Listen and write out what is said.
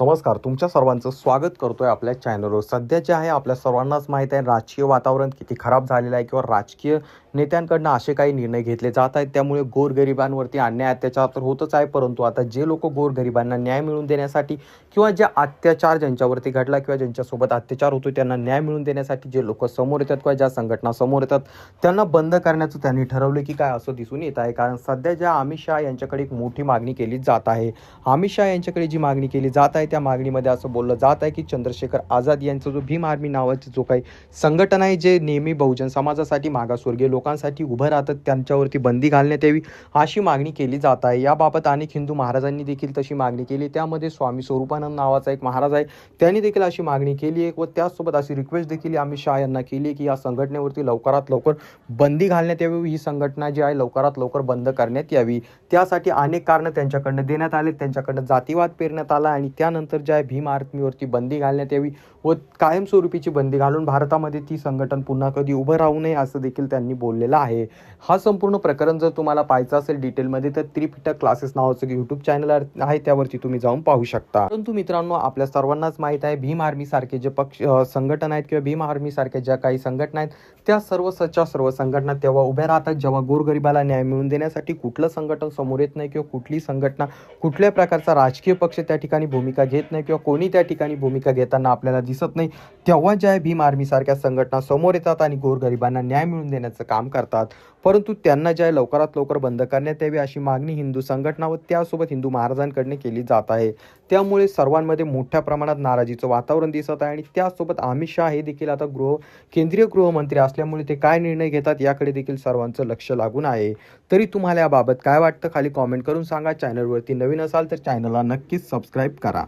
नमस्कार तुमच्या सर्वांचं स्वागत करतोय आपल्या चॅनलवर सध्या जे आहे आपल्या सर्वांनाच माहीत आहे राजकीय वातावरण किती खराब झालेलं आहे किंवा राजकीय नेत्यांकडनं असे काही निर्णय घेतले जात आहेत. त्यामुळे गोरगरिबांवरती अन्याय अत्याचार तर होतच आहे. परंतु आता जे लोक गोरगरिबांना न्याय मिळवून देण्यासाठी किंवा जे अत्याचार ज्यांच्यावरती घडला किंवा ज्यांच्यासोबत अत्याचार होतो त्यांना न्याय मिळवून देण्यासाठी जे लोक समोर येतात किंवा ज्या संघटना समोर येतात त्यांना बंद करण्याचं त्यांनी ठरवलं की काय असं दिसून येत आहे. कारण सध्या ज्या अमित शहा यांच्याकडे एक मोठी मागणी केली जात आहे. अमित शहा यांच्याकडे जी मागणी केली जात आहे त्या मागणीमध्ये असं बोललं जात आहे की चंद्रशेखर आझाद यांचा जो भीम आर्मी नावाची जो काही संघटना आहे जे नेहमी बहुजन समाजासाठी मागासवर्गीय लोक लोकांसाठी उभं राहतात त्यांच्यावरती बंदी घालण्यात यावी अशी मागणी केली जात आहे. याबाबत अनेक हिंदू महाराजांनी देखील तशी मागणी केली. त्यामध्ये स्वामी स्वरूपानंद नावाचा एक महाराज आहे त्यांनी देखील अशी मागणी केली आहे व त्याचसोबत अशी रिक्वेस्ट देखील अमित शहा यांना केली की या संघटनेवरती लवकरात लवकर बंदी घालण्यात यावी. ही संघटना जी आहे लवकरात लवकर बंद करण्यात यावी. त्यासाठी अनेक कारणं त्यांच्याकडनं देण्यात आले त्यांच्याकडनं जातीवाद पेरण्यात आला आणि त्यानंतर जे आहे भीम आर्मीवरती बंदी घालण्यात यावी व कायमस्वरूपीची बंदी घालून भारतामध्ये ती संघटन पुन्हा कधी उभं राहू नये असं देखील त्यांनी बोल बोललेला आहे. हा संपूर्ण प्रकरण जर तुम्हाला पाहायचं असेल डिटेलमध्ये तर त्रिपिटक क्लासेस नावाचं यूट्यूब चॅनल आहे. त्यावरती तुम्ही जाऊन पाहू शकता. परंतु मित्रांनो आपल्या सर्वांनाच माहीत आहे भीम आर्मी सारखे जे पक्ष संघटना आहेत किंवा भीम आर्मी सारख्या ज्या काही संघटना आहेत त्या सर्व सच्च्या सर्व संघटना तेव्हा उभ्या राहतात. जेव्हा गोरगरिबाला न्याय मिळवून देण्यासाठी कुठलं संघटन समोर येत नाही किंवा कुठली संघटना कुठल्या प्रकारचा राजकीय पक्ष त्या ठिकाणी भूमिका घेत नाही किंवा कोणी त्या ठिकाणी भूमिका घेताना आपल्याला दिसत नाही तेव्हा ज्या आहे भीम आर्मी सारख्या संघटना समोर येतात आणि गोरगरिबांना न्याय मिळवून देण्याचं काम काम करतात. परंतु त्यांना ज्या लवकरात लवकर बंद करण्यात यावी अशी मागणी हिंदू संघटना व त्यासोबत हिंदू महाराजांकडून केली जात आहे. त्यामुळे सर्वांमध्ये मोठ्या प्रमाणात नाराजीचं वातावरण दिसत आहे आणि त्यासोबत अमित शहा हे देखील आता गृह केंद्रीय गृहमंत्री असल्यामुळे ते काय निर्णय घेतात याकडे देखील सर्वांचं लक्ष लागून आहे. तरी तुम्हाला याबाबत काय वाटतं? खाली कॉमेंट करून सांगा. चॅनलवरती नवीन असाल तर चॅनलला नक्कीच सबस्क्राईब करा.